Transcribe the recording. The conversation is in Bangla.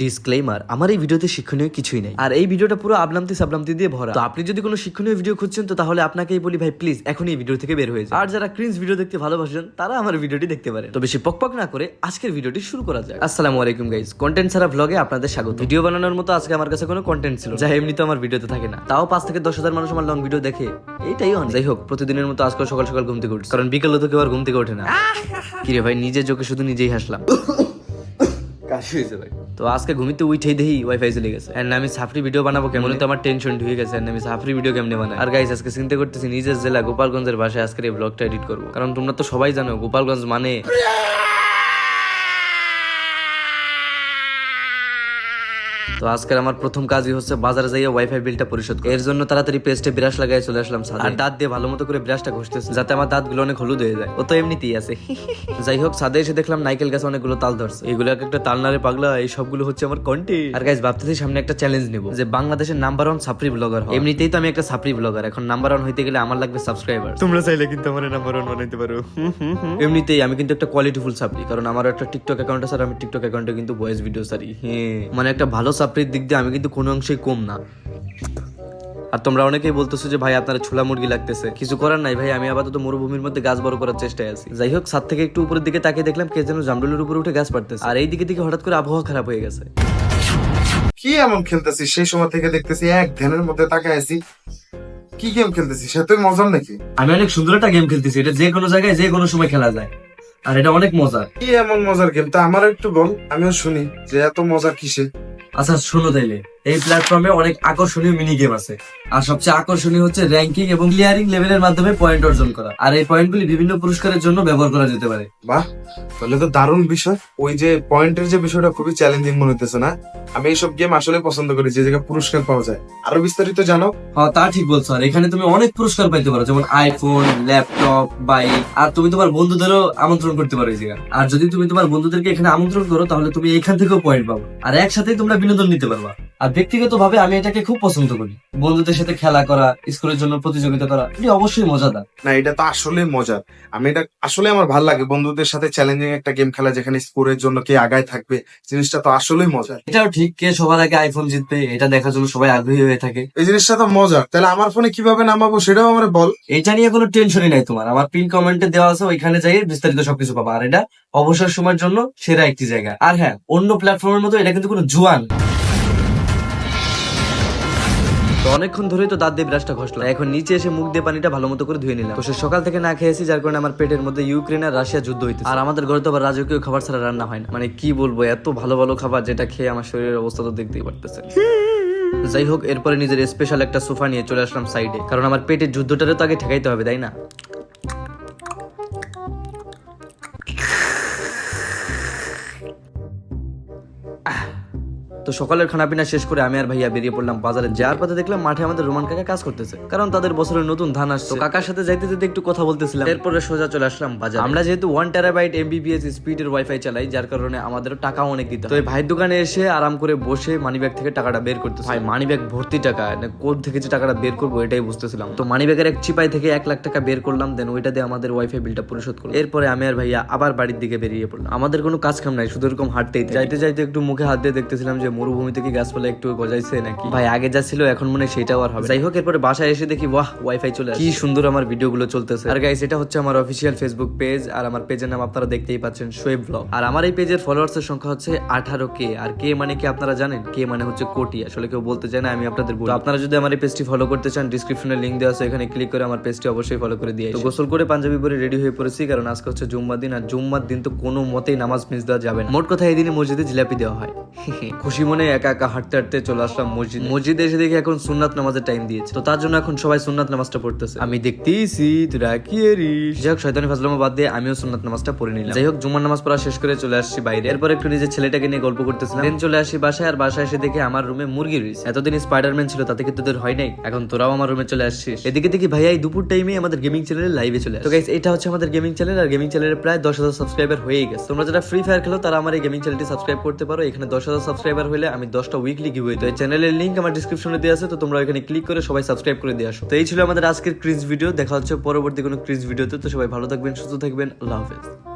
ডিসক্লেমার আমার এই ভিডিওতে শিক্ষণীয় কিছুই নেই। আর এই ভিডিওটা পুরো আবলামতি সাবলামতি দিয়ে ভরা। তো আপনি যদি কোনো শিক্ষণীয় ভিডিও খুঁজছেন তো তাহলে আপনাকেই বলি ভাই প্লিজ এখন এই ভিডিও থেকে বের হয়ে যান। আর যারা ক্রিন্স ভিডিও দেখতে ভালোবাসেন তারা আমার ভিডিওটি দেখতে পারেন। তো বেশি পকপক না করে আজকের ভিডিওটি শুরু করা যায় আসসালামু আলাইকুম গাইজ কন্টেন্ট ছাড়া ভ্লগে আপনাদের স্বাগত। ভিডিও বানানোর মতো আজকে আমার কাছে কোনো কন্টেন্ট ছিল যা এমনিতে আমার ভিডিওতে থাকে না। তাও পাঁচ থেকে দশ হাজার মানুষ আমার লং ভিডিও দেখে এইটাই অনেক। যাই হোক প্রতিদিনের মতো আজকে সকাল সকাল ঘুম থেকে উঠছি। কারণ বিকেলে তো কেউ আর ঘুম থেকে ওঠে না। কিরে ভাই নিজের চোখে শুধু নিজেই হাসলাম। কাশি হয়েছে ভাই। তো আজকে ঘুমিতে উঠেই দেখি ওয়াইফাই চলে গেছে। এন্ড আমি সাফরি ভিডিও বানাবো কেমন তো আমার টেনশন ঢুকে গেছে। এন্ড আমি সাফরি ভিডিও কেমনে বানাই? আর গাইস আজকে চিন্তা করতেছি, নিজের জেলা গোপালগঞ্জের ভাষায় আজকে এই ব্লগটা এডিট করব। কারণ তোমরা তো সবাই জানো, গোপালগঞ্জ মানে তো আজকের আমার প্রথম কাজই হচ্ছে বাজারে যাইয়ে ওয়াইফাই বিলটা পরিশোধ এর জন্য তাড়াতাড়ি পেস্টে ব্রাশ লাগাই চলে আসলাম ছাদে। আর দাঁত দিয়ে ভালো মতো করে ব্রাশটা ঘষতেছে। যাতে আমার দাঁতগুলো অনেক হলুদ হয়ে যায়। ও তো এমনিতেই আছে। যাই হোক ছাদে এসে দেখলাম নাইকেল গাছে অনেকগুলো তাল ধরছে। এগুলো এক একটা তাল নারে পাগলা এই সবগুলো হচ্ছে আমার কন্টেন্ট আর গাইজ ভাবতেছি সামনে একটা চ্যালেঞ্জ নেব। যে বাংলাদেশের নাম্বার ওয়ান সাপ্রি ব্লগার এমনিতেই তো আমি একটা সাপ্রি ব্লগার এখন নাম্বার ওয়ান হইতে গেলে আমার লাগবে সাবস্ক্রাইবার তোমরা চাইলে কিন্তু আমার নাম্বার ওয়ান বানাইতে পারো। এমনিতেই আমি কিন্তু একটা কোয়ালিটিফুল সাপ্রি কারণ আমার একটা টিকটক অ্যাকাউন্ট আছে আর আমি টিকটক অ্যাকাউন্টে কিন্তু ভয়েস ভিডিও সারি হ্যাঁ। মানে একটা ভালো সাপ্রির দিক দিয়ে আমি কিন্তু কোনো অংশেই কম না। আর তোমরা অনেকেই বলতেছো যে ভাই আপনার ছোলা মুরগি লাগতেছে। কিছু করার নাই ভাই আমি আপাতত মরুভূমির মধ্যে গাছ বড় করার চেষ্টায় আছি। যাই হোক ছাদ থেকে একটু উপরের দিকে তাকিয়ে দেখলাম কে যেন জামডুলের উপরে উঠে গাছ পাড়তেছে। আর এই দিকে দিকে হঠাৎ করে আবহাওয়া খারাপ হয়ে গেছে। কি এমন খেলতেছি? সেই সময় থেকে দেখতেছি এক ধ্যানের মধ্যে তাকায় আছি। কি গেম খেলতেছি? সে তো মজার নাকি? আমি অনেক সুন্দর একটা গেম খেলতেছি। এটা যে কোনো জায়গায় যে কোনো সময় খেলা যায়। আর এটা অনেক মজার। কি এমন মজার গেম তা আমার একটু বল আমিও শুনি যে এত মজা কিসে? আচ্ছা শোনো তাইলে। এই প্ল্যাটফর্মে অনেক আকর্ষণীয় মিনি গেম আছে। আর সবচেয়ে আকর্ষণীয় হচ্ছে র্যাঙ্কিং এবং ক্লিয়ারিং লেভেলের মাধ্যমে পয়েন্ট অর্জন করা। আর এই পয়েন্টগুলি বিভিন্ন পুরস্কারের জন্য ব্যবহার করা যেতে পারে। বাহ তাহলে তো দারুণ বিষয়। ওই যে পয়েন্টের যে বিষয়টা খুবই চ্যালেঞ্জিং মনে হইতেছে না? আমি এইসব গেম আসলে পছন্দ করি যে জায়গায় পুরস্কার পাওয়া যায়। আরও বিস্তারিত জানো? হ্যাঁ তা ঠিক বলছো। আর এখানে তুমি অনেক পুরস্কার পাইতে পারো যেমন আইফোন ল্যাপটপ বাইক আর তুমি তোমার বন্ধুদেরও আমন্ত্রণ করতে পারো এই জায়গায়। আর যদি তুমি তোমার বন্ধুদেরকে এখানে আমন্ত্রণ করো তাহলে তুমি এখান থেকেও পয়েন্ট পাবো। আর একসাথে তোমরা বিনোদন নিতে পারবা। আর ব্যক্তিগত ভাবে আমি এটাকে খুব পছন্দ করি। বন্ধুদের সাথে খেলা করা স্কুলের জন্য প্রতিযোগিতা করা এটি অবশ্যই মজাদার। না এটা তো আসলে মজার। আমি এটা আসলে আমার ভালো লাগে বন্ধুদের সাথে চ্যালেঞ্জিং একটা গেম খেলা যেখানে স্কোরের জন্য কে আগায় থাকবে জিনিসটা তো আসলেই মজার। এটাও ঠিক কে সবার আগে আইফোন জিতবে এটা দেখার জন্য সবাই আগ্রহী হয়ে থাকে। এই জিনিসটা তো মজার। তাহলে আমার ফোনে কীভাবে নামাবো সেটাও আমার বল। এটা নিয়ে কোনো টেনশনই নাই তোমার। আমার পিন কমেন্টে দেওয়া আছে ওইখানে যাই বিস্তারিত সবকিছু পাবা। আর এটা অবসর সময়ের জন্য সেরা একটি জায়গা। আর হ্যাঁ অন্য প্ল্যাটফর্মের মতো এটা কিন্তু কোনো জুয়ান তো অনেকক্ষণ ধরেই তো দাঁত দিয়ে ব্রাশটা ঘষলাম। এখন নিচে এসে মুখ দিয়ে পানিটা ভালো মতো করে ধুয়ে নিলাম। তো সে সকাল থেকে না খেয়েছি, যার কারণে আমার পেটের মধ্যে ইউক্রেন আর রাশিয়া যুদ্ধ হইতে আর আমাদের ঘরে তো আবার রাজকীয় খাবার ছাড়া রান্না হয় না। মানে কি বলব, এত ভালো ভালো খাবার যেটা খেয়ে আমার শরীরের অবস্থা তো দেখতেই পারতেছে যাই হোক, এরপরে নিজের স্পেশাল একটা সোফা নিয়ে চলে আসলাম সাইডে কারণ আমার পেটের যুদ্ধটারে তো আগে ঠেকাইতে হবে, তাই না? তো সকালের খানা পিনা শেষ করে আমি আর ভাইয়া বেরিয়ে পড়লাম বাজারে। যাওয়ার পথে দেখলাম মাঠে আমাদের রোমান কাকা কাজ করতেছে। কারণ তাদের বছরের নতুন ধান আসছে কাকার সাথে যাইতে যেতে একটু কথা বলতেছিলাম। এরপরে সোজা চলে আসলাম বাজার। আমরা যেহেতু ওয়ান টেরাবাইট এমবিপিএস স্পিডের ওয়াইফাই চালাই যার কারণে আমাদের টাকা অনেক দিতে হয়। তো এই ভাইয়ের দোকানে এসে আরাম করে বসে মানিব্যাগ থেকে টাকাটা বের করতে ভাই মানিব্যাগ ভর্তি টাকা। মানে কোন থেকে যে টাকাটা বের করব এটাই বুঝতেছিলাম। তো মানিব্যাগের এক চিপাই থেকে এক লাখ টাকা বের করলাম দেন ওইটা দিয়ে আমাদের ওয়াইফাই বিলটা পরিশোধ করলাম। এরপরে আমি আর ভাইয়া আবার বাড়ির দিকে বেরিয়ে পড়লাম। আমাদের কোনো কাজ কাম নাই শুধু এরকম হাঁটতেই যাইতে যাইতে একটু মুখে হাত দিয়ে দেখতেছিলাম যে মরুভূমি থেকে গাছপালা একটু গজাইছে নাকি? ভাই আগে যা ছিল এখন মনে সেটাও আর হবে যাই হোক এরপরে বাসায় এসে দেখি বাহ ওয়াইফাই চলে কি সুন্দর আমার ভিডিওগুলো চলতেছে। আর গাইস এটা হচ্ছে আমার অফিসিয়াল ফেসবুক পেজ আর আমার পেজের নাম আপনারা দেখতেই পাচ্ছেন শোয়েব ব্লগ আর আমার এই পেজের ফলোয়ার্স এর সংখ্যা হচ্ছে আঠারো কে। আর কে মানে কি আপনারা জানেন? কে মানে হচ্ছে কোটি। আসলে কেউ বলতে চায় না আমি আপনাদের বলি। আপনারা যদি আমার এই পেজটি ফলো করতে চান ডিসক্রিপশনে লিংক দেওয়া আছে এখানে ক্লিক করে আমার পেজটি অবশ্যই ফলো করে দিয়ে তো গোসল করে পাঞ্জাবি পরে রেডি হয়ে পড়েছি কারণ আজকে হচ্ছে জুম্মার দিন আর জুম্মার দিন তো কোনো মতেই নামাজ মিস দেওয়া যাবে না। মোট কথা এই দিনে মসজিদে জিলাপি দেওয়া হয়। খুশি মনে একা একা হাঁটতে হাঁটতে চলে আসলাম মসজিদ। মসজিদে এসে দেখি এখন সুন্নাত নামাজের টাইম দিয়েছে। তো তার জন্য এখন সবাই সুন্নাত নামাজটা পড়তেছে। আমি দেখতেইছি তোরা কি এরিস। যাই হোক শয়তানি ফাজলামা বাদ দিয়ে আমিও সুন্নাত নামাজটা পড়ে নিলাম। যাই হোক জুমার নামাজ পড়া শেষ করে চলে আসছি বাইরে। এরপর একটু নিজের ছেলেটাকে নিয়ে গল্প করতেছিলাম। দেন চলে আসি বাসায় আর বাসায় এসে দেখে আমার রুমে মুরগি রয়েছে। এতদিন স্পাইডারম্যান ছিল তাতে কি তোদের হয় নাই। এখন তোরাও আমার রুমে চলে আসছিস। এদিকে দেখি ভাইয়া এই দুপুর টাইমে আমাদের গেমিং চ্যানেলে লাইভে চলে। তো গাইস এটা হচ্ছে আমাদের গেমিং চ্যানেল আর গেমিং চ্যানেলের প্রায় দশ হাজার সাবস্ক্রাইবার হয়ে গেছে। তোমরা যারা ফ্রি ফায়ার খেলো তারা আমার এই গেমিং চ্যানেলটি সাবস্ক্রাইব করতে পারো। এখানে দশ হাজার সাবস্ক্রাইবার হলে আমি দশটা উইকলি গিভ তো এই চ্যানেলের লিঙ্ক আমার ডিসক্রিপশনে দেওয়া আছে, তো তোমরা এখানে ক্লিক করে সবাই সাবস্ক্রাইব করে দিয়ে আসো। তো এই ছিল আমাদের আজকের ক্রিজ ভিডিও দেখা হচ্ছে পরবর্তী কোনো ক্রিজ ভিডিওতে তো সবাই ভালো থাকবেন, সুস্থ থাকবেন, আল্লাহ হাফেজ।